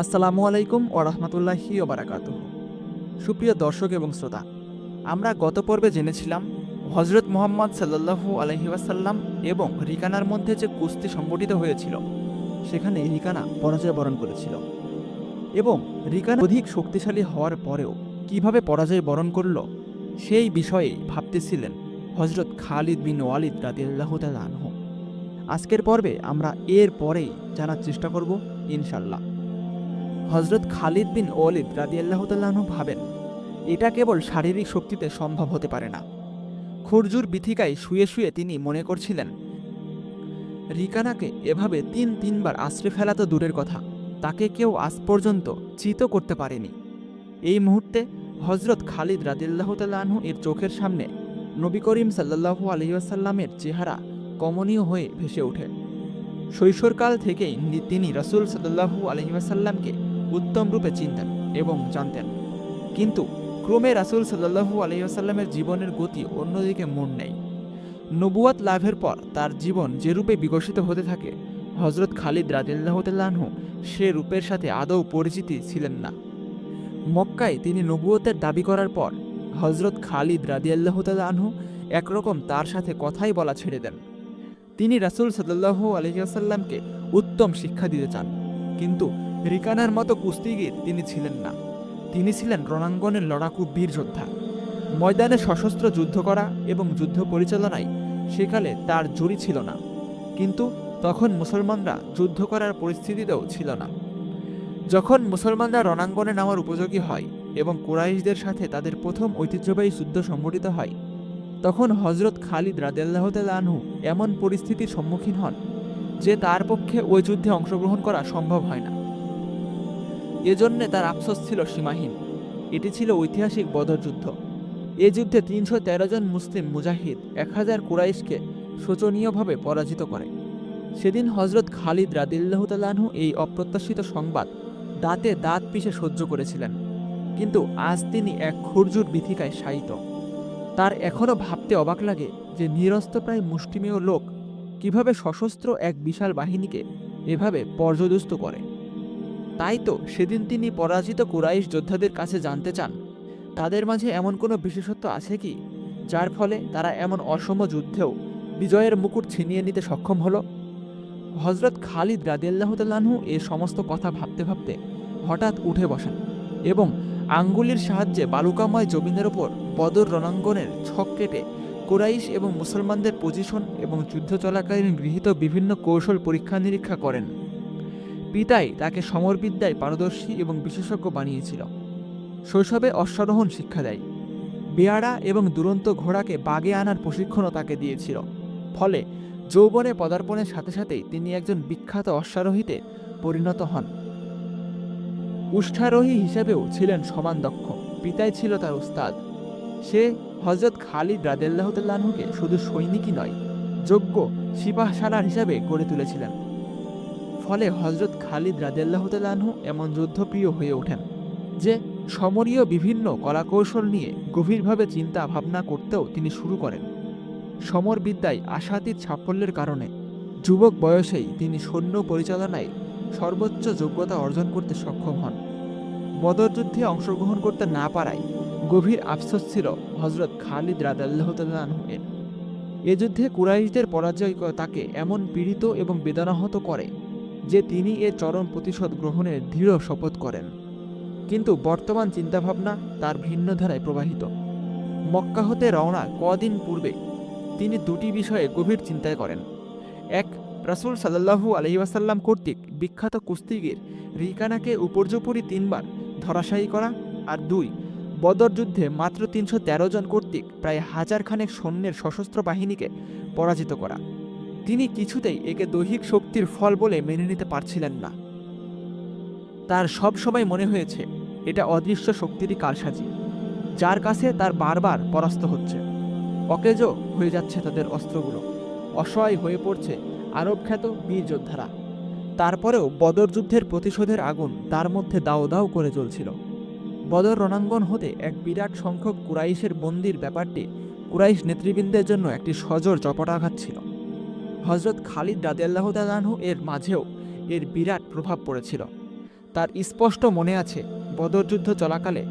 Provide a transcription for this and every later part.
আসসালামু আলাইকুম ও রহমতুল্লাহি ওবারাকাত সুপ্রিয় দর্শক এবং শ্রোতা, আমরা গত পর্বে জেনেছিলাম হজরত মোহাম্মদ সাল্লাল্লাহু আলহি ওয়াসাল্লাম এবং রিকানার মধ্যে যে কুস্তি সংগঠিত হয়েছিল, সেখানে রিকানা পরাজয় বরণ করেছিল। এবং রিকানা অধিক শক্তিশালী হওয়ার পরেও কীভাবে পরাজয় বরণ করল, সেই বিষয়ে ভাবতেছিলেন হজরত খালিদ বিন ওয়ালিদ রাদিয়াল্লাহ আনহু। আজকের পর্বে আমরা এর পরেই জানার চেষ্টা করব ইনশাল্লাহ হজরত খালিদ বিন ওয়ালিদ রাদিয়াল্লাহ তাল্লাহ্ন ভাবেন, এটা কেবল শারীরিক শক্তিতে সম্ভব হতে পারে না। খুরজুর বিথিকায় শুয়ে শুয়ে তিনি মনে করছিলেন, রিকানাকে এভাবে তিন তিনবার আশ্রে ফেলা তো দূরের কথা, তাকে কেউ আজ পর্যন্ত চিত করতে পারেনি। এই মুহূর্তে হজরত খালিদ রাদিল্লাহ তাল্লাহ্ন এর চোখের সামনে নবী করিম সাল্লাহু আলহিউসাল্লামের চেহারা কমনীয় হয়ে ভেসে ওঠে। শৈশবকাল থেকেই তিনি রসুল সাল্লাহু আলহিমাসাল্লামকে উত্তম রূপে চিনতেন এবং জানতেন। কিন্তু ক্রমে রাসুল সাল্লাহু আলহিহাসাল্লামের জীবনের গতি অন্যদিকে মোড় নেই নবুয়াত লাভের পর তার জীবন যে রূপে বিকশিত হতে থাকে হজরত খালিদ রাদিল্লাহতাল্লাহু সে রূপের সাথে আদৌ পরিচিতি ছিলেন না। মক্কায় তিনি নবুয়তের দাবি করার পর হজরত খালিদ রাদিয়াল্লাহতাল্লাহু একরকম তার সাথে কথাই বলা ছেড়ে দেন। তিনি রাসুল সাল্লাহু আলহিহাসাল্লামকে উত্তম শিক্ষা দিতে চান, কিন্তু রিকানার মতো কুস্তিগির তিনি ছিলেন না। তিনি ছিলেন রণাঙ্গনের লড়াকু বীর যোদ্ধা। ময়দানে সশস্ত্র যুদ্ধ করা এবং যুদ্ধ পরিচালনায় সেকালে তার জুড়ি ছিল না। কিন্তু তখন মুসলমানরা যুদ্ধ করার পরিস্থিতিতেও ছিল না। যখন মুসলমানরা রণাঙ্গনে নামার উপযোগী হয় এবং কুরাইশদের সাথে তাদের প্রথম ঐতিহ্যবাহী যুদ্ধ সংঘটিত হয়, তখন হজরত খালিদ রাদেল্লাহ আনহু এমন পরিস্থিতির সম্মুখীন হন যে তার পক্ষে ওই যুদ্ধে অংশগ্রহণ করা সম্ভব হয় না। এজন্যে তার আফসোস ছিল সীমাহীন। এটি ছিল ঐতিহাসিক বদর যুদ্ধ। এ যুদ্ধে তিনশো তেরো জন মুসলিম মুজাহিদ, এক হাজার কুরাইশকে শোচনীয়ভাবে পরাজিত করে। সেদিন হজরত খালিদ রাদিল্লাহ তালাহু এই অপ্রত্যাশিত সংবাদ দাঁতে দাঁত পিষে সহ্য করেছিলেন। কিন্তু আজ তিনি এক খুরজুর বিথিকায় শায়িত। তার এখনও ভাবতে অবাক লাগে যে নিরস্ত্রপ্রায় মুষ্টিমেয় লোক কীভাবে সশস্ত্র এক বিশাল বাহিনীকে এভাবে পর্যদস্ত করে। তাই তো সেদিন তিনি পরাজিত কুরাইশ যোদ্ধাদের কাছে জানতে চান। তাদের মাঝে এমন কোনো বিশেষত্ব আছে কি, যার ফলে তারা এমন অসম যুদ্ধেও বিজয়ের মুকুট ছিনিয়ে নিতে সক্ষম হলো? হজরত খালিদ রাদিয়াল্লাহতাল্লাহু এ সমস্ত কথা ভাবতে ভাবতে হঠাৎ উঠে বসেন এবং আঙ্গুলির সাহায্যে বালুকাময় জমিনের ওপর বদর রণাঙ্গনের ছক কেটে কোরাইশ এবং মুসলমানদের পজিশন এবং যুদ্ধ চলাকালীন গৃহীত বিভিন্ন কৌশল পরীক্ষা নিরীক্ষা করেন। পিতাই তাকে সমরবিদ্যায় পারদর্শী এবং বিশেষজ্ঞ বানিয়েছিল। শৈশবে অশ্বারোহণ শিক্ষা দেয়। বেয়ারা এবং দুরন্ত ঘোড়াকে বাগে আনার প্রশিক্ষণও তাকে দিয়েছিল। ফলে যৌবনে পদার্পণের সাথে সাথেই তিনি একজন বিখ্যাত অশ্বারোহীতে পরিণত হন। উষ্ঠারোহী হিসেবেও ছিলেন সমান দক্ষ। পিতাই ছিল তার উস্তাদ। সে হজরত খালিদ রাদেল্লাহতাল্লাহকে শুধু সৈনিকই নয়, যোগ্য সিপাহসালার হিসাবে গড়ে তুলেছিলেন। ফলে হজরত খালিদ রাদেল্লাহতাল্লাহু এমন যুদ্ধপ্রিয় হয়ে ওঠেন, যে সমরীয় বিভিন্ন কলাকৌশল নিয়ে গভীরভাবে চিন্তা ভাবনা করতেও তিনি শুরু করেন। সমরবিদ্যায় আশাতীত সাফল্যের কারণে যুবক বয়সেই তিনি সৈন্য পরিচালনায় সর্বোচ্চ যোগ্যতা অর্জন করতে সক্ষম হন। বদর যুদ্ধে অংশগ্রহণ করতে না পারায় গভীর আফসোস ছিল হজরত খালিদ রাদাল্লাহতাল্লাহ এর এ যুদ্ধে কুরাইশদের পরাজয় তাকে এমন পীড়িত এবং বেদনাহত করে যে তিনি এ চরম প্রতিশোধ গ্রহণের দৃঢ় শপথ করেন। কিন্তু বর্তমান চিন্তাভাবনা তার ভিন্ন ধারায় প্রবাহিত। মক্কা হতে রওনা কদিন পূর্বে তিনি দুটি বিষয়ে গভীর চিন্তায় করেন। এক, রাসুল সাল্লাল্লাহু আলহিবাসাল্লাম কর্তৃক বিখ্যাত কুস্তিগির রিকানাকে উপর্যুপরি তিনবার ধরাশায়ী করা। আর দুই, বদর যুদ্ধে মাত্র তিনশো তেরো জন কর্তৃক প্রায় হাজার খানেক সৈন্যের সশস্ত্র বাহিনীকে পরাজিত করা। তিনি কিছুতেই একে দৈহিক শক্তির ফল বলে মেনে নিতে পারছিলেন না। তার সব সময় মনে হয়েছে, এটা অদৃশ্য শক্তিরই কারসাজি, যার কাছে তার বারবার পরাস্ত হচ্ছে। অকেজো হয়ে যাচ্ছে তাদের অস্ত্রগুলো। অসহায় হয়ে পড়ছে আরব খ্যাত বীর যোদ্ধারা। তারপরেও বদর যুদ্ধের প্রতিশোধের আগুন তার মধ্যে দাও দাও করে চলছিল বদর রণাঙ্গন হতে এক বিরাট সংখ্যক কুরাইশের বন্দির ব্যাপারটি কুরাইশ নেতৃবৃন্দের জন্য একটি সজোর চপটাঘাত ছিল। হজরত খালিদ রাদিয়াল্লাহ তালাহু এর মাঝেও এর বিরাট প্রভাব পড়েছিল। তার স্পষ্ট মনে আছে বদরযুদ্ধ চলাকালে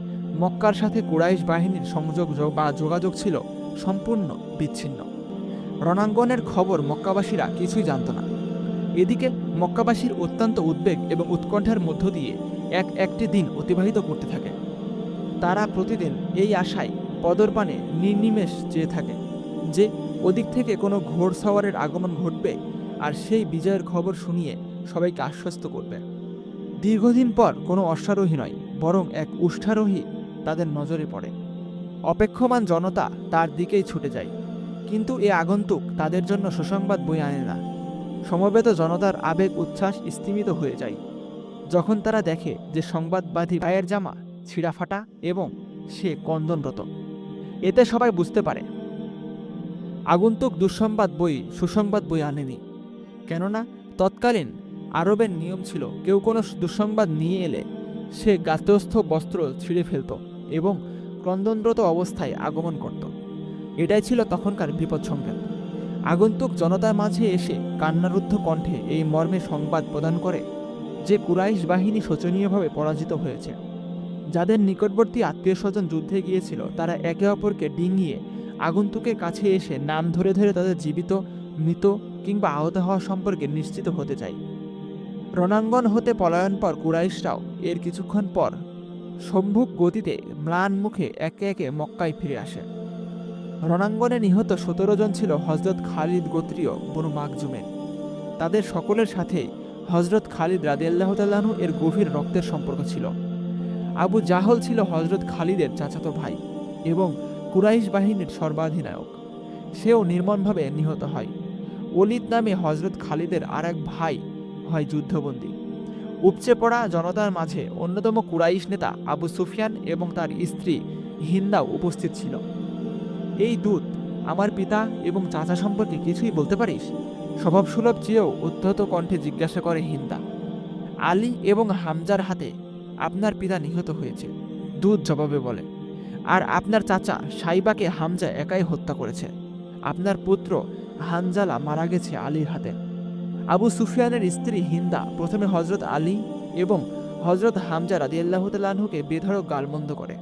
মক্কার সাথে কুরাইশ বাহিনীর সংযোগ বা যোগাযোগ ছিল সম্পূর্ণ বিচ্ছিন্ন। রণাঙ্গনের খবর মক্কাবাসীরা কিছুই জানত না। এদিকে মক্কাবাসীর অত্যন্ত উদ্বেগ এবং উৎকণ্ঠার মধ্য দিয়ে এক একটি দিন অতিবাহিত করতে থাকে। তারা প্রতিদিন এই আশায় পদরপানে নির্নিমেষ চেয়ে থাকে যে ওদিক থেকে কোনো ঘোড়সওয়ারের আগমন ঘটবে আর সেই বিজয়ের খবর শুনিয়ে সবাইকে আশ্বস্ত করবে। দীর্ঘদিন পর কোনো অশ্বারোহী নয়, বরং এক উষ্ঠারোহী তাদের নজরে পড়ে। অপেক্ষমান জনতা তার দিকেই ছুটে যায়, কিন্তু এ আগন্তুক তাদের জন্য সুসংবাদ বই আনে না। সমবেত জনতার আবেগ উচ্ছ্বাস স্তিমিত হয়ে যায়। যখন তারা দেখে যে সংবাদবাদী পায়ের জামা, ছিঁড়াফাটা এবং সে কন্দনরত, এতে সবাই বুঝতে পারে আগন্তুক দুঃসংবাদ বই, সুসংবাদ বই আনেনি। কেননা, তৎকালীন আরবের নিয়ম ছিল, কেউ কোনো দুঃসংবাদ নিয়ে এলে সে গাতস্থ বস্ত্র ছিঁড়ে ফেলত এবং ক্রন্দনরত অবস্থায় আগমন করত। এটাই ছিল তখনকার বিপদ সংকেত। আগন্তুক জনতার মাঝে এসে কান্নারুদ্ধ কণ্ঠে এই মর্মে সংবাদ প্রদান করে যে কুরাইশ বাহিনী শোচনীয়ভাবে পরাজিত হয়েছে। যাদের নিকটবর্তী আত্মীয় স্বজন যুদ্ধে গিয়েছিল, তারা একে অপরকে ডিঙিয়ে আগন্তুকের কাছে এসে নাম ধরে ধরে তাদের জীবিত, মৃত কিংবা আহত হওয়া সম্পর্কে নিশ্চিত হতে চাই। রণাঙ্গন হতে পলায়ন পর কুরাইশরাও এর কিছুক্ষণ পর সম্ভুক গতিতে ম্লান মুখে একে একে মক্কায় ফিরে আসে। রণাঙ্গনে নিহত সতেরো জন ছিল হজরত খালিদ গোত্রীয় বনু মাকজুমের। তাদের সকলের সাথেই হজরত খালিদ রাদিয়াল্লাহতাল্লাহু এর গভীর রক্তের সম্পর্ক ছিল। আবু জাহল ছিল হজরত খালিদের চাচাতো ভাই এবং কুরাইশ বাহিনীর সর্বাধিনায়ক। সেও নির্মমভাবে নিহত হয়। ওলিদ নামে হজরত খালিদের আর এক ভাই হয় যুদ্ধবন্দী। উপচে পড়া জনতার মাঝে অন্যতম কুরাইশ নেতা আবু সুফিয়ান এবং তার স্ত্রী হিন্দাও উপস্থিত ছিল। এই দূত, আমার পিতা এবং চাচা সম্পর্কে কিছুই বলতে পারিস? স্বভাবসুলভ চেয়েও উদ্ধত কণ্ঠে জিজ্ঞাসা করে হিন্দা। আলী এবং হামজার হাতে আপনার পিতা নিহত হয়েছে। দূত জবাবে বলে আর আপনার চাচা সাইবাকে হামজা একাই হত্যা করেছে। আপনার পুত্র হানজালা মারা গেছে আলীর হাতে। আবু সুফিয়ানের স্ত্রী হিন্দা প্রথমে হজরত আলী এবং হজরত হামজা রাদিয়াল্লাহু তাআলাহুকে বেধড়ক গালমন্দ করে।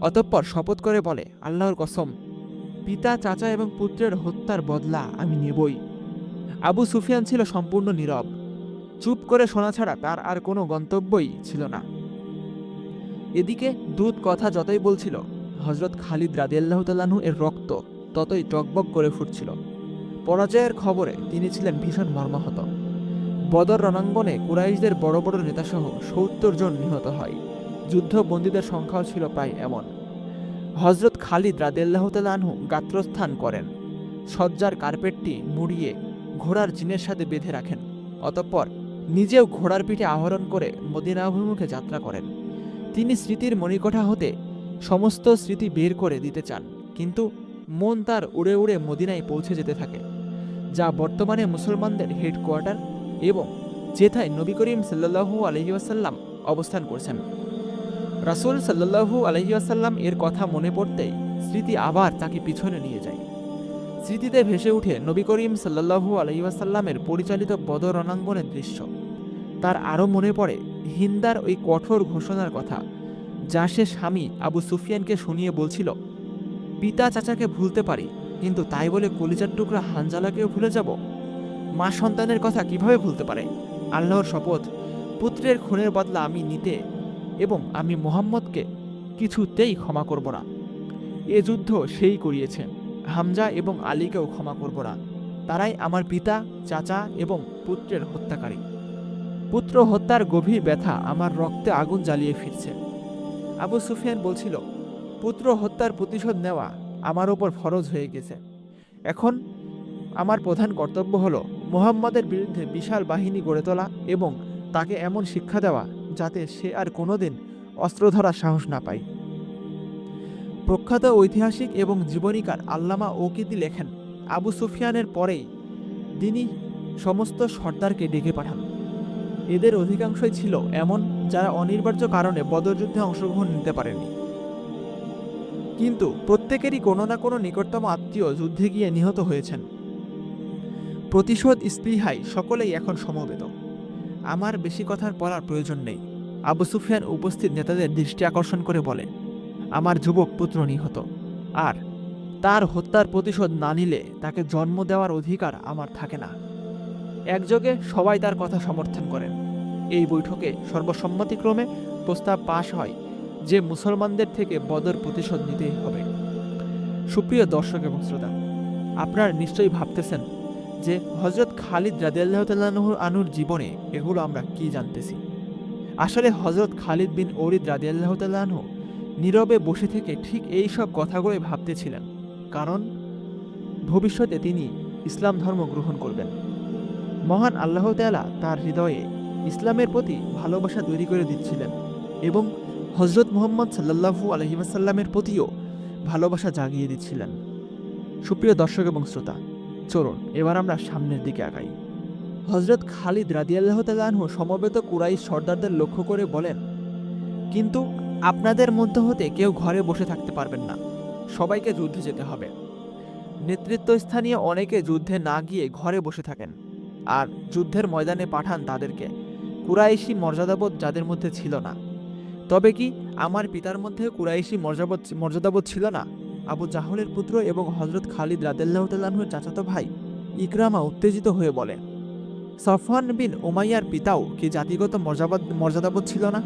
অতঃপর শপথ করে বলে, আল্লাহর কসম, পিতা, চাচা এবং পুত্রের হত্যার বদলা আমি নেবই। আবু সুফিয়ান ছিল সম্পূর্ণ নীরব। চুপ করে শোনা ছাড়া তার আর কোনো গন্তব্যই ছিল না। এদিকে দূত কথা যতই বলছিল হজরত খালিদ রাদিয়াল্লাহু তাআলাহু এর রক্ত ততই টকবক করে ফুটছিল। পরাজয়ের খবরে তিনি ছিলেন ভীষণ মর্মাহত। বদর রণাঙ্গনে কুরাইশদের বড় বড় নেতাসহ সত্তর জন নিহত হয়। যুদ্ধবন্দীদের সংখ্যাও ছিল প্রায় এমন। হজরত খালিদ রাদেল্লাহতালানহু গাত্রস্থান করেন। সজ্জার কার্পেটটি মুড়িয়ে ঘোড়ার জিনের সাথে বেঁধে রাখেন। অতঃপর নিজেও ঘোড়ার পিঠে আহরণ করে মদিনা অভিমুখে যাত্রা করেন। তিনি স্মৃতির মণিকোঠা হতে সমস্ত স্মৃতি বের করে দিতে চান, কিন্তু মন তার উড়ে উড়ে মদিনায় পৌঁছে যেতে থাকে, যা বর্তমানে মুসলমানদের হেডকোয়ার্টার এবং যেথায় নবী করিম সাল্লাহু আলহিউসাল্লাম অবস্থান করছেন। রাসূল সাল্লাহু আলহিউসাল্লাম এর কথা মনে পড়তেই স্মৃতি আবার তাকে পিছনে নিয়ে যায়। স্মৃতিতে ভেসে উঠে নবী করিম সাল্লাহু আলহিউসাল্লামের পরিচালিত বদর রণাঙ্গনের দৃশ্য। তার আরও মনে পড়ে হিন্দার ওই কঠোর ঘোষণার কথা, যা সে স্বামী আবু সুফিয়ানকে শুনিয়ে বলছিল, পিতা চাচাকে ভুলতে পারি, কিন্তু তাই বলে কলিজার টুকরা হানজালাকেও ভুলে যাব? মা সন্তানের কথা কীভাবে ভুলতে পারে? আল্লাহর শপথ, পুত্রের খুনের বদলা আমি নিতে এবং আমি মোহাম্মদকে কিছুতেই ক্ষমা করব না। এ যুদ্ধ সেই করিয়েছে, হামজা এবং আলীকেও ক্ষমা করব না। তারাই আমার পিতা, চাচা এবং পুত্রের হত্যাকারী। পুত্র হত্যার গভীর ব্যথা আমার রক্তে আগুন জ্বালিয়ে ফিরছে। আবু সুফিয়ান বলছিল, পুত্র হত্যার প্রতিশোধ নেওয়া আমার ওপর ফরজ হয়ে গেছে। এখন আমার প্রধান কর্তব্য হলো মুহাম্মাদের বিরুদ্ধে বিশাল বাহিনী গড়ে তোলা এবং তাকে এমন শিক্ষা দেওয়া যাতে সে আর কোনোদিন অস্ত্র ধরার সাহস না পায়। প্রখ্যাত ঐতিহাসিক এবং জীবনীকার আল্লামা ওকিদি লেখেন, আবু সুফিয়ানের পরেই তিনি সমস্ত সর্দারকে ডেকে পাঠান। এদের অধিকাংশই ছিল এমন যারা অনিবার্য কারণে বদরযুদ্ধে অংশগ্রহণ নিতে পারেনি। কিন্তু প্রত্যেকেরই কোনো না কোনো নিকটতম আত্মীয় যুদ্ধে গিয়ে নিহত হয়েছেন। প্রতিশোধ স্পৃহায় সকলেই এখন সমবেত। আমার বেশি কথার বলার প্রয়োজন নেই। আবু সুফিয়ান উপস্থিত নেতাদের দৃষ্টি আকর্ষণ করে বলে, আমার যুবক পুত্র নিহত। আর তার হত্যার প্রতিশোধ না নিলে তাকে জন্ম দেওয়ার অধিকার আমার থাকে না। একযোগে সবাই তার কথা সমর্থন করেন। এই বৈঠকে সর্বসম্মতিক্রমে প্রস্তাব পাশ হয় যে মুসলমানদের থেকে বদর প্রতিশোধ নিতেই হবে। সুপ্রিয় দর্শক এবং শ্রোতা, আপনারা নিশ্চয়ই ভাবতেছেন যে হজরত খালিদ রাদিয়াল্লাহ তাল্লাহর আনুর জীবনে এগুলো আমরা কি জানতেছি? আসলে হজরত খালিদ বিন ওরিদ রাদিয়াল্লাহ তাল্লাহ নীরবে বসে থেকে ঠিক এই সব কথাগুলোই ভাবতেছিলেন। কারণ ভবিষ্যতে তিনি ইসলাম ধর্ম গ্রহণ করবেন। মহান আল্লাহ তাআলা তার হৃদয়ে ইসলামের প্রতি ভালোবাসা তৈরি করে দিচ্ছিলেন এবং হজরত মুহম্মদ সাল্লাল্লাহু আলহিমাসাল্লামের প্রতিও ভালোবাসা জাগিয়ে দিচ্ছিলেন। সুপ্রিয় দর্শক এবং শ্রোতা, চলুন, এবার আমরা সামনের দিকে আগাই। হজরত খালিদ রাদিয়াল্লাহ তালাহ সমবেত কুরাই সর্দারদের লক্ষ্য করে বলেন, কিন্তু আপনাদের মধ্য হতে কেউ ঘরে বসে থাকতে পারবেন না। সবাইকে যুদ্ধে যেতে হবে। নেতৃত্বস্থানীয় অনেকে যুদ্ধে না গিয়ে ঘরে বসে থাকেন। আর যুদ্ধের ময়দানে পাঠান তাদেরকে। কুরাইশি মর্যাদাবোধ যাদের মধ্যে ছিল না। তবে কি আমার পিতার মধ্যে কুরাইশি মর্যাদাবোধ মর্যাদাবোধ ছিল না? আবু জাহলের পুত্র এবং হজরত খালিদ রাদেল্লাহ তাল্লাহুর চাচাতো ভাই ইকরামা উত্তেজিত হয়ে বলে, সফওয়ান বিন ওমাইয়ার পিতাও কি জাতিগত মর্যাদাবোধ মর্যাদাবোধ ছিল না?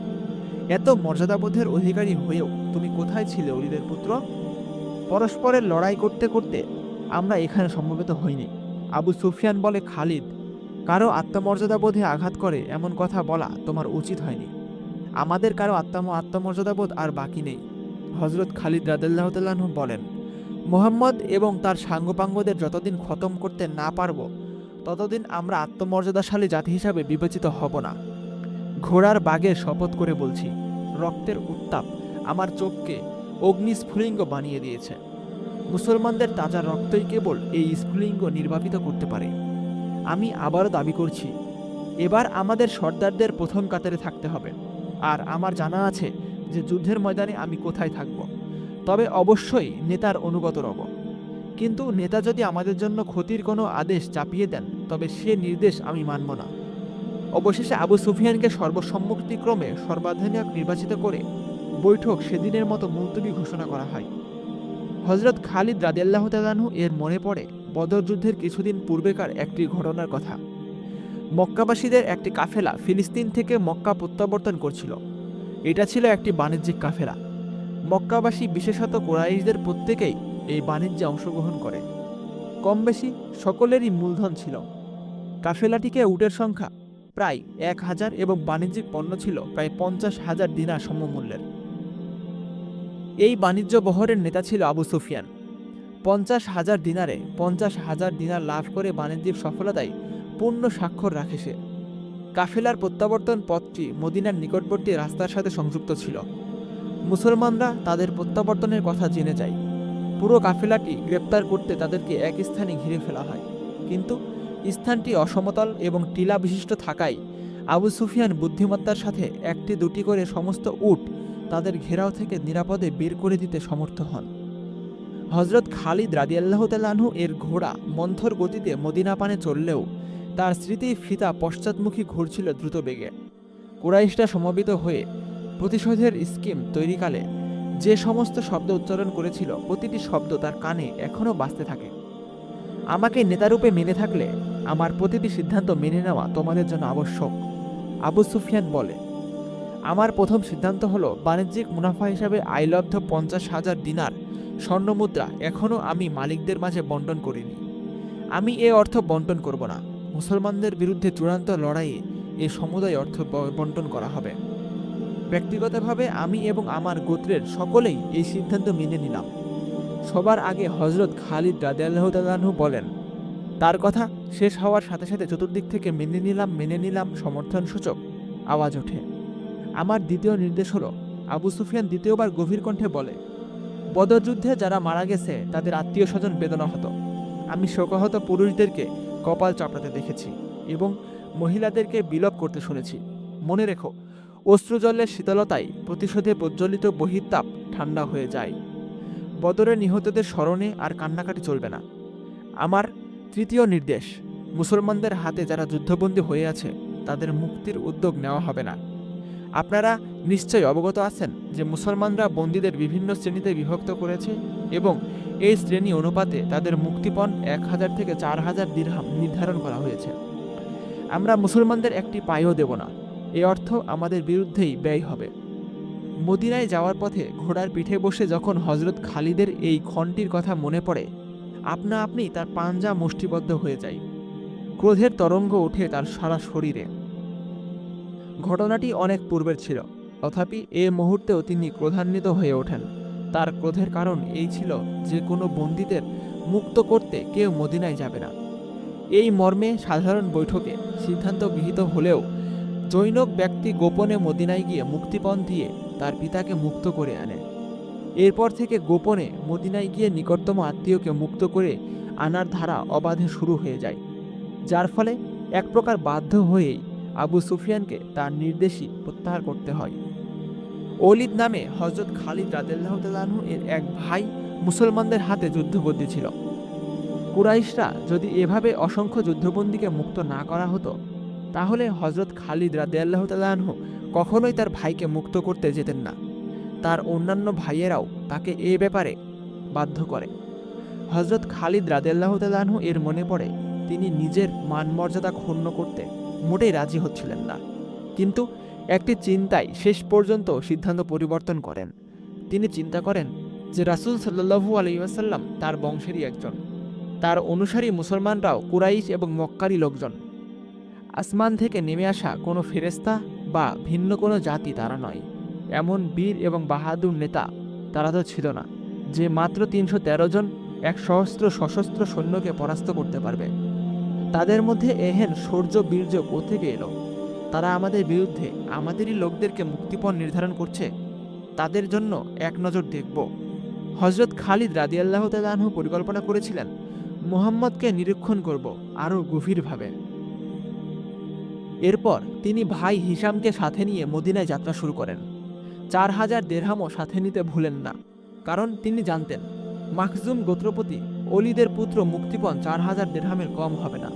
এত মর্যাদাবোধের অধিকারী হয়েও তুমি কোথায় ছিলে অলিদের পুত্র? পরস্পরের লড়াই করতে করতে আমরা এখানে সমবেত হইনি। আবু সুফিয়ান বলে, খালিদ কারও আত্মমর্যাদাবোধে আঘাত করে এমন কথা বলা তোমার উচিত হয়নি। আমাদের কারও আত্ম আত্মমর্যাদাবোধ আর বাকি নেই। হজরত খালিদ রাদেল্লাহ তাল্লাহ বলেন, মোহাম্মদ এবং তার সাঙ্গপাঙ্গদের যতদিন খতম করতে না পারব, ততদিন আমরা আত্মমর্যাদাশালী জাতি হিসাবে বিবেচিত হব না। ঘোড়ার বাগের শপথ করে বলছি, রক্তের উত্তাপ আমার চোখকে অগ্নিস্ফুলিঙ্গ বানিয়ে দিয়েছে। মুসলমানদের তাজা রক্তই কেবল এই স্ফুলিঙ্গ নির্বাপিত করতে পারে। আমি আবারও দাবি করছি, এবার আমাদের সর্দারদের প্রথম কাতারে থাকতে হবে। আর আমার জানা আছে যে যুদ্ধের ময়দানে আমি কোথায় থাকব। তবে অবশ্যই নেতার অনুগত রব। কিন্তু নেতা যদি আমাদের জন্য ক্ষতির কোনো আদেশ চাপিয়ে দেন, তবে সে নির্দেশ আমি মানব না। অবশেষে আবু সুফিয়ানকে সর্বসম্মতিক্রমে সর্বাধিনায়ক নির্বাচিত করে বৈঠক সেদিনের মতো মুলতবি ঘোষণা করা হয়। হজরত খালিদ রাদিয়াল্লাহ তালানহু এর মনে পড়ে বদর যুদ্ধের কিছুদিন পূর্বেকার একটি ঘটনার কথা। মক্কাবাসীদের একটি কাফেলা ফিলিস্তিন থেকে মক্কা প্রত্যাবর্তন করছিল। এটা ছিল একটি বাণিজ্যিক কাফেলা। মক্কাবাসী, বিশেষত কোরাইশদের প্রত্যেকেই এই বাণিজ্যে অংশগ্রহণ করে। কম বেশি সকলেরই মূলধন ছিল। কাফেলাটিকে উটের সংখ্যা প্রায় এক হাজার এবং বাণিজ্যিক পণ্য ছিল প্রায় পঞ্চাশ হাজার দিনার সমমূল্যের। এই বাণিজ্য বহরের নেতা ছিল আবু সুফিয়ান। পঞ্চাশ হাজার দিনারে পঞ্চাশ হাজার দিনার লাভ করে বাণিজ্যিক সফলতায় পূর্ণ স্বাক্ষর রাখে সে। কাফেলার প্রত্যাবর্তন পথটি মদিনার নিকটবর্তী রাস্তার সাথে সংযুক্ত ছিল। মুসলমানরা তাদের প্রত্যাবর্তনের কথা জেনে যায়। পুরো কাফেলাটি গ্রেপ্তার করতে তাদেরকে এক স্থানে ঘিরে ফেলা হয়। কিন্তু স্থানটি অসমতল এবং টিলা বিশিষ্ট থাকায় আবু সুফিয়ান বুদ্ধিমত্তার সাথে একটি দুটি করে সমস্ত উট তাদের ঘেরাও থেকে নিরাপদে বের করে দিতে সমর্থ হন। হজরত খালিদ রাদিয়াল্লাহ তালাহু এর ঘোড়া মন্থর গতিতে মদিনা পানে চললেও তার স্মৃতি ফিতা পশ্চাৎমুখী ঘুরছিল দ্রুত বেগে। কুরাইশরা সমবেত হয়ে প্রতিশোধের স্কিম তৈরিকালে যে সমস্ত শব্দ উচ্চারণ করেছিল, প্রতিটি শব্দ তার কানে এখনও বাঁচতে থাকে। আমাকে নেতারূপে মেনে থাকলে আমার প্রতিটি সিদ্ধান্ত মেনে নেওয়া তোমাদের জন্য আবশ্যক। আবু সুফিয়ান বলে, আমার প্রথম সিদ্ধান্ত হলো বাণিজ্যিক মুনাফা হিসাবে আইলব্ধ পঞ্চাশ হাজার দিনার স্বর্ণমুদ্রা এখনও আমি মালিকদের মাঝে বন্টন করিনি। আমি এ অর্থ বন্টন করব না। মুসলমানদের বিরুদ্ধে চূড়ান্ত লড়াইয়ে এ সমুদায় অর্থ বন্টন করা হবে। ব্যক্তিগতভাবে আমি এবং আমার গোত্রের সকলেই এই সিদ্ধান্ত মেনে নিলাম। সবার আগে হজরত খালিদ রাদেলাহু বলেন, তার কথা শেষ হওয়ার সাথে সাথে চতুর্দিক থেকে মেনে নিলাম মেনে নিলাম, সমর্থন সূচক, আওয়াজ ওঠে। আমার দ্বিতীয় নির্দেশ হলো, আবু সুফিয়ান দ্বিতীয়বার গভীর কণ্ঠে বলে বদর যুদ্ধে যারা মারা গেছে, তাদের আত্মীয় স্বজন বেদনা হতো আমি শোকাহত পুরুষদেরকে কপাল চাপড়াতে দেখেছি এবং মহিলাদেরকে বিলোপ করতে শুনেছি। মনে রেখো অশ্রুজলের শীতলতায় প্রতিশোধে প্রজ্বলিত বহির্তাপ ঠান্ডা হয়ে যায়। বদরে নিহতদের স্মরণে আর কান্নাকাটি চলবে না। আমার তৃতীয় নির্দেশ, মুসলমানদের হাতে যারা যুদ্ধবন্দী হয়ে আছে, তাদের মুক্তির উদ্যোগ নেওয়া হবে না। আপনারা নিশ্চয়ই অবগত আছেন যে মুসলমানরা বন্দীদের বিভিন্ন শ্রেণীতে বিভক্ত করেছে এবং এই শ্রেণি অনুপাতে তাদের মুক্তিপণ এক হাজার থেকে চার হাজার দিরহাম নির্ধারণ করা হয়েছে। আমরা মুসলমানদের একটি পাইও দেব না। এই অর্থ আমাদের বিরুদ্ধেই ব্যয় হবে। মদিনায় যাওয়ার পথে ঘোড়ার পিঠে বসে যখন হজরত খালিদের এই ক্ষণটির কথা মনে পড়ে আপনা আপনি তার পাঞ্জা মুষ্টিবদ্ধ হয়ে যায়। ক্রোধের তরঙ্গ ওঠে তার সারা শরীরে। ঘটনাটি অনেক পূর্বের ছিল। তথাপি এ মুহূর্তেও তিনি ক্রোধান্বিত হয়ে ওঠেন। তার ক্রোধের কারণ এই ছিল যে কোনো বন্দীদের মুক্ত করতে কেউ মদিনায় যাবে না। এই মর্মে সাধারণ বৈঠকে সিদ্ধান্ত গৃহীত হলেও জৈনক ব্যক্তি গোপনে মদিনায় গিয়ে মুক্তিপণ দিয়ে তার পিতাকে মুক্ত করে আনে। এরপর থেকে গোপনে মদিনায় গিয়ে নিকটতম আত্মীয়কে মুক্ত করে আনার ধারা অবাধে শুরু হয়ে যায়, যার ফলে এক প্রকার বাধ্য হয়েই আবু সুফিয়ানকে তার নির্দেশই প্রত্যাহার করতে হয়। অলিদ নামে হজরত খালিদ রাদেল্লাহ তালাহু এর এক ভাই মুসলমানদের হাতে যুদ্ধবন্দী ছিল। কুরাইশরা যদি এভাবে অসংখ্য যুদ্ধবন্দীকে মুক্ত না করা হতো, তাহলে হজরত খালিদ রাদেল্লাহ তালাহু কখনোই তার ভাইকে মুক্ত করতে যেতেন না। তার অন্যান্য ভাইয়েরাও তাকে এ ব্যাপারে বাধ্য করে। হজরত খালিদ রাদেল্লাহ তালাহু এর মনে পড়ে, তিনি নিজের মান মর্যাদা ক্ষুণ্ণ করতে মোটেই রাজি হচ্ছিলেন না। কিন্তু একটি চিন্তায় শেষ পর্যন্ত সিদ্ধান্ত পরিবর্তন করেন। তিনি চিন্তা করেন যে রাসুল সাল্লু আলহিহাসাল্লাম তার বংশেরই একজন। তার অনুসারী মুসলমানরাও কুরাইশ এবং মক্কারি লোকজন। আসমান থেকে নেমে আসা কোনো ফেরেস্তা বা ভিন্ন কোনো জাতি তারা নয়। এমন বীর এবং বাহাদুর নেতা তারা তো ছিল না, যে মাত্র তিনশো তেরো জন এক সহস্র সশস্ত্র সৈন্যকে পরাস্ত করতে পারবে। তাদের মধ্যে এহেন শৌর্য বীর্য কোথেকে এলো? তারা আমাদের বিরুদ্ধে আমাদেরই লোকদেরকে মুক্তিপণ নির্ধারণ করছে। তাদের জন্য এক নজর দেখব। হজরত খালিদ রাদিয়াল্লাহ তালাহু পরিকল্পনা করেছিলেন, মোহাম্মদকে নিরীক্ষণ করব আরও গভীরভাবে। এরপর তিনি ভাই হিসামকে সাথে নিয়ে মদিনায় যাত্রা শুরু করেন। চার হাজার দেড়হামও সাথে নিতে ভুলেন না, কারণ তিনি জানতেন, মাখজুম গোত্রপতি অলিদের পুত্র মুক্তিপণ চার হাজার দেড়হামের কম হবে না।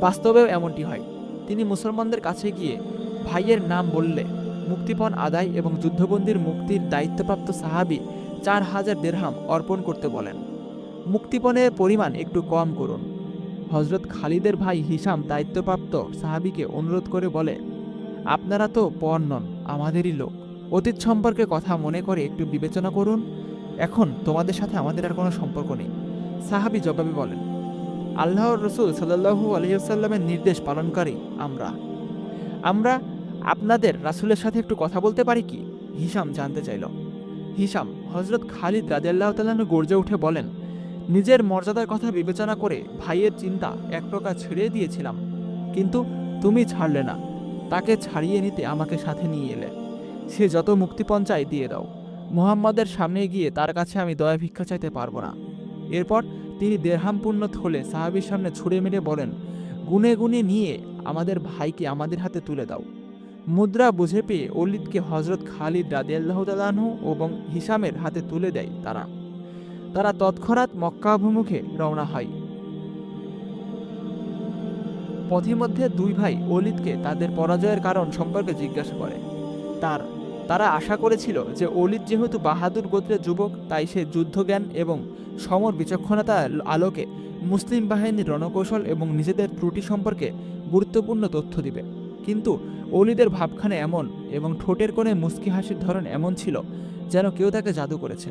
বাস্তবেও এমনটি হয়। তিনি মুসলমানদের কাছে গিয়ে ভাইয়ের নাম বললে, মুক্তিপণ, আদায় এবং যুদ্ধবন্দির মুক্তির দায়িত্বপ্রাপ্ত সাহাবি চার হাজার দেড়হাম অর্পণ করতে বলেন। মুক্তিপণের পরিমাণ একটু কম করুন। হজরত খালিদের ভাই হিসাম দায়িত্বপ্রাপ্ত সাহাবিকে অনুরোধ করে বলে, আপনারা তো পর নন, আমাদেরই লোক। অতীত সম্পর্কে কথা মনে করে একটু বিবেচনা করুন। এখন তোমাদের সাথে আমাদের আর কোনো সম্পর্ক নেই। সাহাবি জবাবে বলেন, আল্লাহর রসুল সাল্লাহু আলহিসাল্লামের নির্দেশ পালনকারী আমরা। আমরা আপনাদের রাসুলের সাথে একটু কথা বলতে পারি কি? হিসাম জানতে চাইল। হিসাম হজরত খালিদ রাজিয়াল্লাহ তাল্লাহ গর্জে উঠে বলেন, নিজের মর্যাদার কথা বিবেচনা করে ভাইয়ের চিন্তা এক প্রকার ছেড়ে দিয়েছিলাম। কিন্তু তুমি ছাড়লে না। তাকে ছাড়িয়ে নিতে আমাকে সাথে নিয়ে এলে। সে যত মুক্তিপণ চাই দিয়ে দাও। মুহাম্মাদের সামনে গিয়ে তার কাছে আমি দয়া ভিক্ষা চাইতে পারব না। এরপর তিনি দেড়হামপূর্ণ থলে সাহাবির সামনে ছুঁড়ে মেরে বলেন, গুনে গুনে নিয়ে আমাদের ভাইকে আমাদের হাতে তুলে দাও। মুদ্রা বুঝে পেয়ে অলিদকে হজরত খালিদ রাদিয়াল্লাহ এবং হিসামের হাতে তুলে দেয় তারা। তারা তৎক্ষণাৎ মক্কা অভিমুখে রওনা হয়। পথিমধ্যে দুই ভাই অলিদকে তাদের পরাজয়ের কারণ সম্পর্কে জিজ্ঞাসা করে। তার তারা আশা করেছিল যে অলিদ যেহেতু বাহাদুর গোত্রের যুবক, তাই সে যুদ্ধজ্ঞান এবং সমর বিচক্ষণতার আলোকে মুসলিম বাহিনীর রণকৌশল এবং নিজেদের ত্রুটি সম্পর্কে গুরুত্বপূর্ণ তথ্য দিবে। কিন্তু অলিদের ভাবখানে এমন এবং ঠোঁটের কোণে মুস্কি হাসির ধরন এমন ছিল যেন কেউ তাকে জাদু করেছে।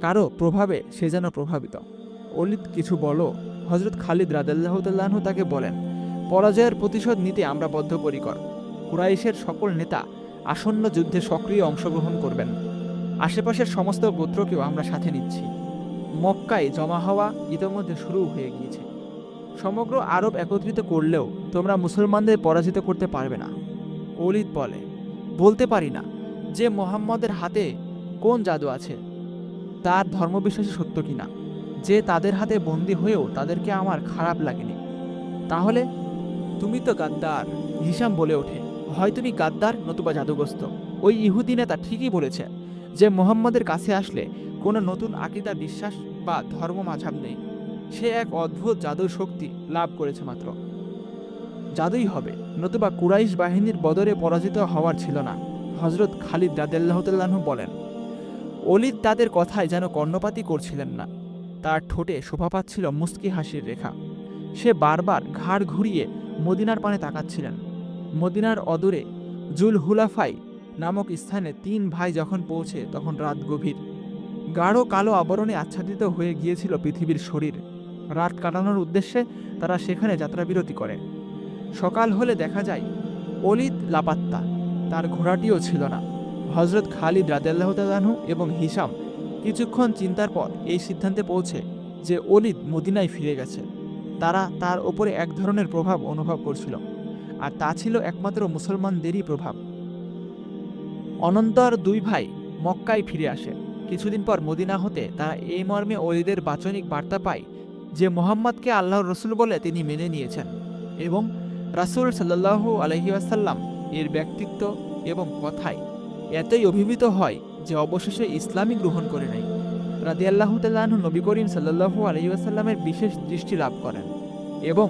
কারও প্রভাবে সে যেন প্রভাবিত। অলিদ কিছু বলো হজরত খালিদ রাদাল্লাহ তাল্লাহ্ন তাকে বলেন, পরাজয়ের প্রতিশোধ নিতে আমরা বদ্ধপরিকর। কুরাইশের সকল নেতা আসন্ন যুদ্ধে সক্রিয় অংশগ্রহণ করবেন। আশেপাশের সমস্ত গোত্রকেও আমরা সাথে নিচ্ছি। মক্কায় জমা হওয়া ইতোমধ্যে শুরু হয়ে গিয়েছে। সমগ্র আরব একত্রিত করলেও তোমরা মুসলমানদের পরাজিত করতে পারবে না। অলিদ বলে, বলতে পারি না যে মোহাম্মদের হাতে কোন জাদু আছে। তার ধর্মবিশ্বাসী সত্য কিনা যে তাদের হাতে বন্দী হয়েও তাদেরকে আমার খারাপ লাগেনি। তাহলে তুমি তো গাদ্দার হিসাম বলে ওঠে। হয় তুমি গাদ্দার নতুবা জাদুগ্রস্ত। ওই ইহুদি নেতা ঠিকই বলেছে যে মোহাম্মদের কাছে আসলে কোনো নতুন আকিদা, বিশ্বাস বা ধর্ম মাঝাব নেই। সে এক অদ্ভুত জাদুর শক্তি লাভ করেছে মাত্র। জাদুই হবে, নতুবা কুরাইশ বাহিনীর বদরে পরাজিত হওয়ার ছিল না হজরত খালিদ রাদেল্লাহতাল্লাহ বলেন। অলিদ তাদের কথায় যেন কর্ণপাতই করছিলেন না। তার ঠোঁটে শোভা পাচ্ছিল মুস্কি হাসির রেখা। সে বারবার ঘাড় ঘুরিয়ে মদিনার পানে তাকাচ্ছিলেন। মদিনার অদূরে জুল হুলাফাই নামক স্থানে তিন ভাই যখন পৌঁছে, তখন রাত গভীর। গাঢ় কালো আবরণে আচ্ছাদিত হয়ে গিয়েছিল পৃথিবীর শরীর। রাত কাটানোর উদ্দেশ্যে তারা সেখানে যাত্রা বিরতি করে। সকাল হলে দেখা যায়, অলিদ লাপাত্তা, তার ঘোড়াটিও ছিল না। হজরত খালিদ রাদেল্লাহতালাহু এবং হিসাম কিছুক্ষণ চিন্তার পর এই সিদ্ধান্তে পৌঁছে যে অলিদ মদিনায় ফিরে গেছে। তারা তার ওপরে এক ধরনের প্রভাব অনুভব করছিল। আর তা ছিল একমাত্র মুসলমানদেরই প্রভাব। অনন্তর দুই ভাই মক্কায় ফিরে আসে। কিছুদিন পর মদিনা হতে তারা এই মর্মে অলিদের বাচনিক বার্তা পায় যে মোহাম্মদকে আল্লাহর রসুল বলে তিনি মেনে নিয়েছেন এবং রাসুল সাল্লাহু আলহিউসাল্লাম এর ব্যক্তিত্ব এবং কথায় এতই অভিভূত হয় যে অবশেষে ইসলামই গ্রহণ করে নেয় রাদি আল্লাহ তাল্লাহ্ন নবী করিম সাল্লাহু আলহিউসাল্লামের বিশেষ দৃষ্টি লাভ করেন এবং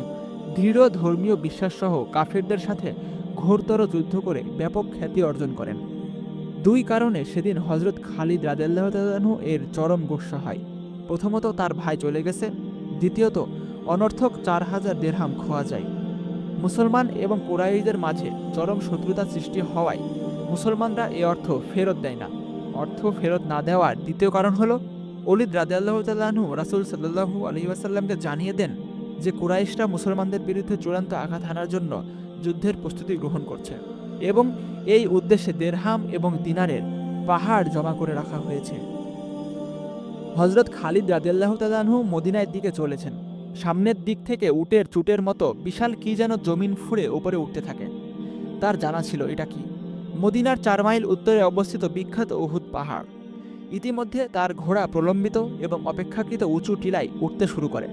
দৃঢ় ধর্মীয় বিশ্বাসসহ কাফেরদের সাথে ঘোরতর যুদ্ধ করে ব্যাপক খ্যাতি অর্জন করেন। দুই কারণে সেদিন হজরত খালিদ তাল্লাহ্ন এর চরম গোস্বা হয়। প্রথমত তার ভাই চলে গেছে, দ্বিতীয়ত অনর্থক চার হাজার দেড়হাম খোয়া যায়। মুসলমান এবং কোরাইদের মাঝে চরম শত্রুতা সৃষ্টি হওয়ায় মুসলমানরা এ অর্থ ফেরত দেয় না। অর্থ ফেরত না দেওয়ার দ্বিতীয় কারণ হলো, অলিদ তাল্লাহ্ন রাসুল সাল্লাহু আলহি আসাল্লামকে জানিয়ে দেন যে কুরাইশরা মুসলমানদের বিরুদ্ধে চূড়ান্ত আঘাত হানার জন্য যুদ্ধের প্রস্তুতি গ্রহণ করছে এবং এই উদ্দেশ্যে দেড়হাম এবং দিনারের পাহাড় জমা করে রাখা হয়েছে। হজরত খালিদ রাদিয়াল্লাহু তালাহু মদিনার দিকে চলেছেন। সামনের দিক থেকে উটের চুটের মতো বিশাল কি যেন জমিন ফুঁড়ে উপরে উঠতে থাকে। তার জানা ছিল এটা কি? মদিনার চার মাইল উত্তরে অবস্থিত বিখ্যাত উহুদ পাহাড়। ইতিমধ্যে তার ঘোড়া প্রলম্বিত এবং অপেক্ষাকৃত উঁচু টিলায় উঠতে শুরু করে।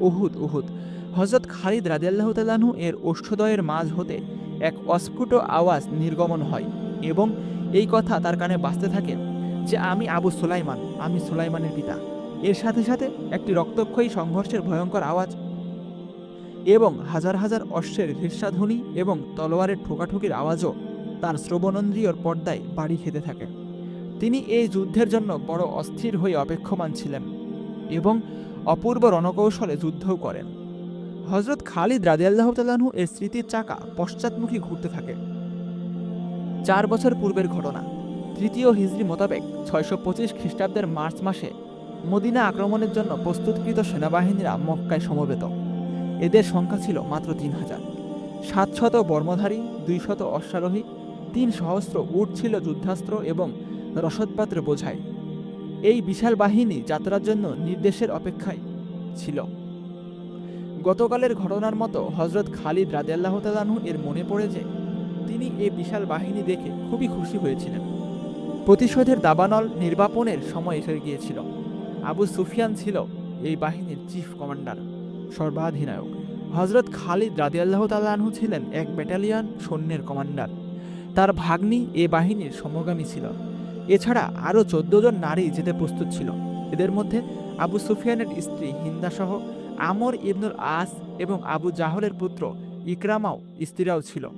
উহুদ উহুদ। হজরত খালিদ রাদিয়াল্লাহু তালাহু এর ওষ্ঠদয়ের মাঝ হতে এক অস্ফুট আওয়াজ নির্গমন হয় এবং এই কথা তার কানে বাঁচতে থাকে যে, আমি আবু সুলাইমান, আমি সুলাইমানের পিতা। এর সাথে সাথে একটি রক্তক্ষয়ী সংঘর্ষের ভয়ঙ্কর আওয়াজ এবং হাজার হাজার অশ্বের হৃস্বাধ্বনি এবং তলোয়ারের ঠোকাঠুকির আওয়াজও তার শ্রবণন্দ্রিয়র পর্দায় বাড়ি খেতে থাকে। তিনি এই যুদ্ধের জন্য বড় অস্থির হয়ে অপেক্ষমান ছিলেন এবং অপূর্ব রণকৌশলে যুদ্ধও করেন। হজরত খালিদ রাদিয়াল্লাহ তালাহু এর স্মৃতির চাকা পশ্চাৎমুখী ঘুরতে থাকে। চার বছর পূর্বের ঘটনা। তৃতীয় হিজরি মোতাবেক ছয়শো পঁচিশ খ্রিস্টাব্দের মার্চ মাসে মদিনা আক্রমণের জন্য প্রস্তুতকৃত সেনাবাহিনীরা মক্কায় সমবেত। এদের সংখ্যা ছিল মাত্র তিন হাজার। সাতশত বর্মধারী, দুইশত অশ্বারোহী, তিন সহস্র উট ছিল যুদ্ধাস্ত্র এবং রসদপাত্র বোঝায় এই বিশাল বাহিনী যাত্রার জন্য নির্দেশের অপেক্ষায় ছিল। গতকালের ঘটনার মতো হজরত খালিদ রাদেল্লাহ তালানহু এর মনে পড়ে যে, তিনি এই বিশাল বাহিনী দেখে খুবই খুশি হয়েছিলেন। প্রতিশোধের দাবানল নির্বাপনের সময় এসে গিয়েছিল। আবু সুফিয়ান ছিল এই বাহিনীর চিফ কমান্ডার, সর্বাধিনায়ক। হজরত খালিদ রাদিয়াল্লাহ তালাহু ছিলেন এক ব্যাটালিয়ন সৈন্যের কমান্ডার। তার ভাগ্নি এ বাহিনীর সমগামী ছিল। এছাড়া আরও চোদ্দ জন নারী যেতে প্রস্তুত ছিল। এদের মধ্যে আবু সুফিয়ানের স্ত্রী হিন্দাসহ আমর ইবনুল আস এবং আবু জাহলের পুত্র ইকরামাও স্ত্রীরাও ছিল।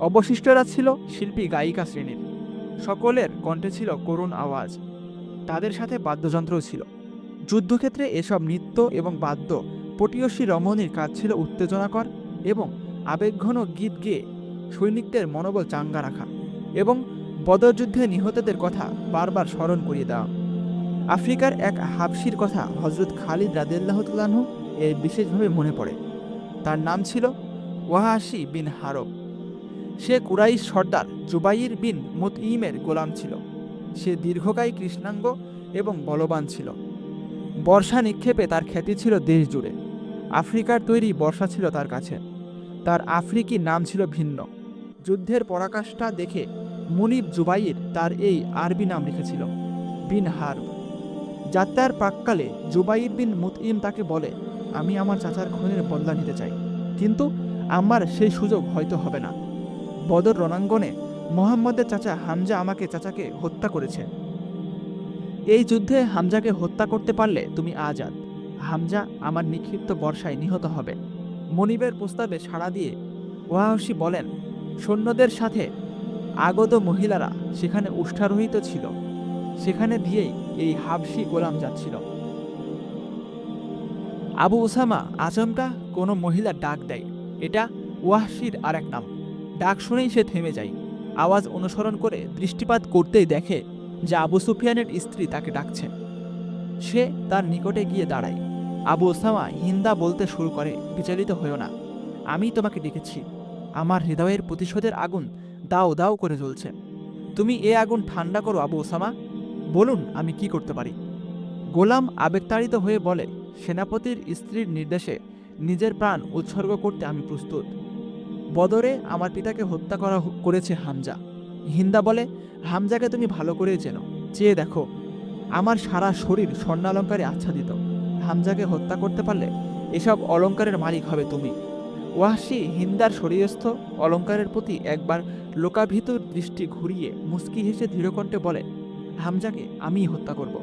অবশিষ্টরা ছিল শিল্পী গায়িকা শ্রেণির। সকলের কণ্ঠে ছিল করুণ আওয়াজ। তাদের সাথে বাদ্যযন্ত্রও ছিল। যুদ্ধক্ষেত্রে এসব নৃত্য এবং বাদ্য পটীয়সী রমণীর কাজ ছিল উত্তেজনাকর এবং আবেগঘন গীত গেয়ে সৈনিকদের মনোবল চাঙ্গা রাখা এবং বদরযুদ্ধে নিহতদের কথা বারবার স্মরণ করিয়ে দেওয়া আফ্রিকার এক হাবসির কথা হজরত খালিদ রাদিয়াল্লাহতালাহু এর বিশেষভাবে মনে পড়ে। তার নাম ছিল ওয়াহাসি বিন হারব। সে কুরাইশ সর্দার জুবাইর বিন মুতইমের গোলাম ছিল। সে দীর্ঘকায় কৃষ্ণাঙ্গ এবং বলবান ছিল। বর্ষা নিক্ষেপে তার খ্যাতি ছিল দেশ জুড়ে আফ্রিকার তৈরি বর্ষা ছিল তার কাছে। তার আফ্রিকি নাম ছিল ভিন্ন। যুদ্ধের পরাকাষ্ঠা দেখে মুনিব জুবাইর তার এই আরবি নাম লিখেছিল, বিন হার্ব। যাত্রার প্রাককালে জুবাইর বিন মুতইম তাকে বলে, আমি আমার চাচার খুনের বদলা নিতে চাই, কিন্তু আমার সেই সুযোগ হয়তো হবে না। বদর রণাঙ্গনে মোহাম্মদের চাচা হামজা আমাকে চাচাকে হত্যা করেছে। এই যুদ্ধে হামজাকে হত্যা করতে পারলে তুমি আজাদ। হামজা আমার নিক্ষিপ্ত বর্ষায় নিহত হবে। মনিবের প্রস্তাবে সাড়া দিয়ে ওয়াহসি বলেন, সৈন্যদের সাথে আগত মহিলারা সেখানে উষ্ঠারোহিত ছিল। সেখানে দিয়েই এই হাবসি গোলাম যাচ্ছিল। আবু ওসামা আচমকা, কোনো মহিলা ডাক দেয়। এটা ওয়াহশির আর এক নাম। ডাক শুনেই সে থেমে যায়। আওয়াজ অনুসরণ করে দৃষ্টিপাত করতেই দেখে যে আবু সুফিয়ানের স্ত্রী তাকে ডাকছে। সে তার নিকটে গিয়ে দাঁড়ায়। আবু ওসামা হিন্দা বলতে শুরু করে, বিচলিত হয়েও না। আমি তোমাকে ডেকেছি। আমার হৃদয়ের প্রতিশোধের আগুন দাও দাও করে জ্বলছে। তুমি এ আগুন ঠান্ডা করো, আবু ওসামা। বলুন, আমি কি করতে পারি? গোলাম আবেগতাড়িত হয়ে বলে, সেনাপতির স্ত্রীর নির্দেশে নিজের প্রাণ উৎসর্গ করতে আমি প্রস্তুত। বদরে আমার পিতাকে হত্যা করা করেছে হামজা। হিন্দা বলে, হামজাকে তুমি ভালো করে চেনো। চেয়ে দেখো, আমার সারা শরীর স্বর্ণালঙ্কারে আচ্ছাদিত। হামজাকে হত্যা করতে পারলে এসব অলঙ্কারের মালিক হবে তুমি। ওয়াহশি হিন্দার শরীরস্থ অলঙ্কারের প্রতি একবার লোকাভীত দৃষ্টি ঘুরিয়ে মুস্কি হেসে দৃঢ়কণ্ঠে বলে, হামজাকে আমিই হত্যা করব।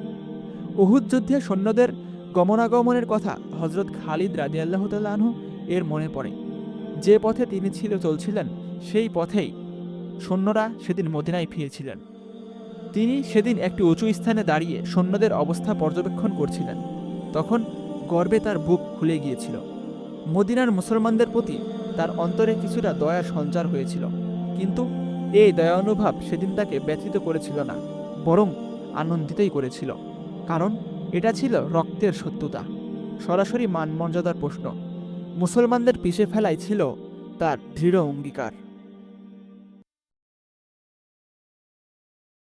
উহুদ যুদ্ধে সৈন্যদের গমনাগমনের কথা হজরত খালিদ রাজিয়াল্লাহ আনহু এর মনে পড়ে। যে পথে তিনি ছিল চলছিলেন, সেই পথেই সৈন্যরা সেদিন মদিনায় ফিরেছিলেন। তিনি সেদিন একটি উঁচু স্থানে দাঁড়িয়ে সৈন্যদের অবস্থা পর্যবেক্ষণ করছিলেন। তখন গর্বে তার বুক খুলে গিয়েছিল। মদিনার মুসলমানদের প্রতি তার অন্তরে কিছুটা দয়া সঞ্চার হয়েছিল। কিন্তু এই দয়ানুভাব সেদিন তাকে ব্যথিত করেছিল না, বরং আনন্দিতই করেছিল। কারণ এটা ছিল রক্তের সত্যতা। সরাসরি মানমর্যাদার প্রশ্ন। মুসলমানদের পিষে ফেলাই ছিল তার দৃঢ় অঙ্গীকার।